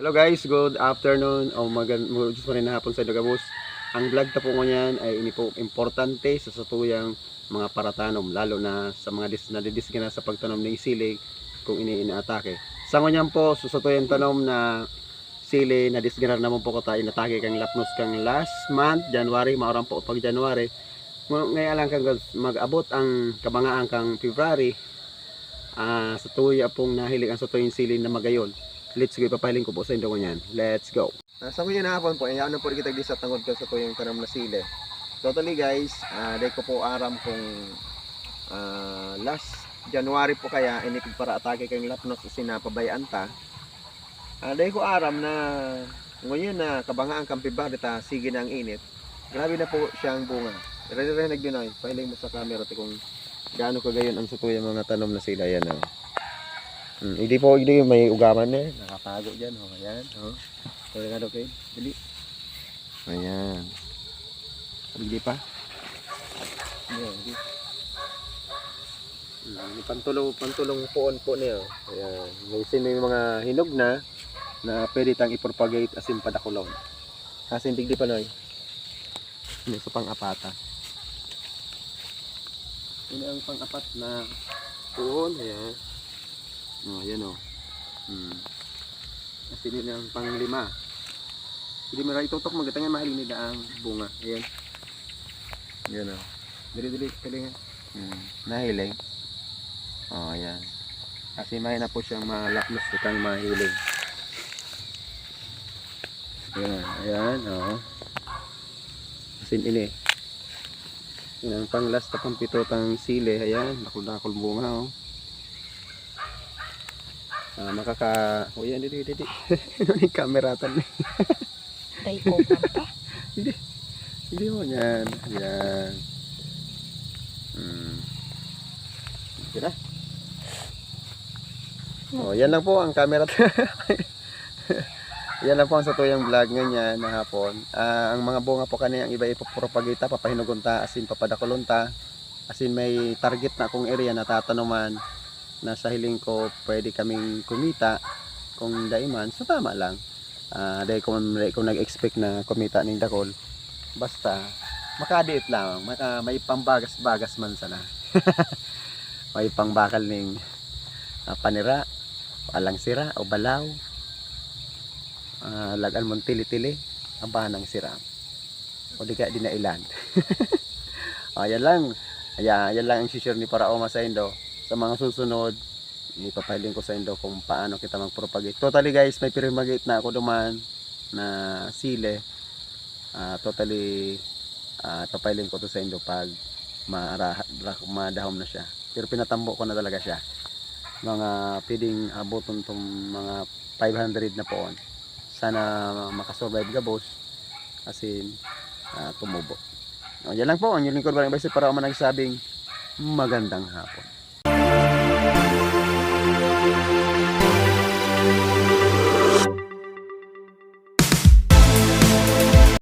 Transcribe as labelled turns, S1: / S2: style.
S1: Hello guys, good afternoon. O magan mo just rin na hapon sa Dagabos. Ang vlog ta po ko ay po importante sa satuyang mga paratanom lalo na sa mga dis nadidisgana sa pagtanom ng sili kung ini inaatake. Sa ngunyan po sa satuyang tanom na sili na disgana naman po ko tayo. Inatake kang lapnos kang last month January maoram po pag January. Ngayon lang kang mag-abot ang kabangaan kang February. Ah sa tuya pong nahilig ang satuyang sili na magayon Let's go, ipapahiling ko po sa inyo yan. Let's go. Uh, sa mga hapon po, ayaw na po kita sa tangod ko sa tuyong tanam na sili. Totally guys, uh, dahil ko po aram kung ah, last January po kaya, inipig para atake kayong lapnos sinapabayaan ta. Uh, dahil ko aram na ngayon na kabangaan kang pibar, ta sige na ang init. Grabe na po siyang bunga. Re-re nagbinoy, pahiling mo sa camera kung gaano kagayon ang sutuyang mga tanom na sila. Yan oh. Hmm, hindi po, hindi may ugaman eh. Nakatago dyan, oh. Ayan, oh. Kaya nga daw kayo. Dali. Ayan. Hindi pa. Hindi, hindi. Hmm, pantulong, pantulong poon po niya. oh. Ayan. May sin may mga hinog na na pwede tang ipropagate asin padakulon. Kasi hindi pa noy. Ano sa pang-apata. Ini ang pang-apat na poon. Ayan. Oh, yan oh. Hmm. Kasi yun ang panglima. Hindi mo itutok magatangan mahalin nila ang bunga. Ayan. Yan oh. Dili dili kali nga. Hmm. Nahiling. Oh, ayan. Kasi may na po siyang malaklos kang mahiling. Ayan, ayan, oh. Kasi ini. Yan ang pang last na pang pito tang sili. Ayan, nakul-nakul bunga oh. Ah, makaka... Oh, yan, dito, dito. Ano yung camera tan?
S2: Tay ko pa.
S1: Hindi mo yan. Yan. Hmm. Na. Oh, yan lang po ang camera. yan lang po ang satuyang vlog ganyan na hapon. Ah, ang mga bunga po kanina ang iba ipopropagita, papahinugunta, asin papadakulunta. Asin may target na akong area na tatanuman na sa hiling ko pwede kaming kumita kung daiman so tama lang. Ah, dahil kung, kung nag-expect na kumita ng dakol basta makadiit lang. Maka, may pambagas-bagas man sana. May pangbakal ning ah, panira alang sira o balaw. Ah, lagan mong tili-tili ang bahanang sira. O di kaya di na ilan. Ah, yan lang. Ayan, yan lang ang share ni Paraoma sa Indo sa mga susunod ipapahiling ko sa Indo kung paano kita mag-propagate. Totally guys, may pirmagate na ako duman na sile. Ah, totally uh, papahiling ko to sa Indo pag madahom na siya. Pero pinatambo ko na talaga siya. Mga pwedeng abuton tong mga 500 na poon. Sana makasurvive ka boss. Kasi ah, tumubo. O, yan lang po. Ang yung lingkod ba para ako nagsabing magandang hapon.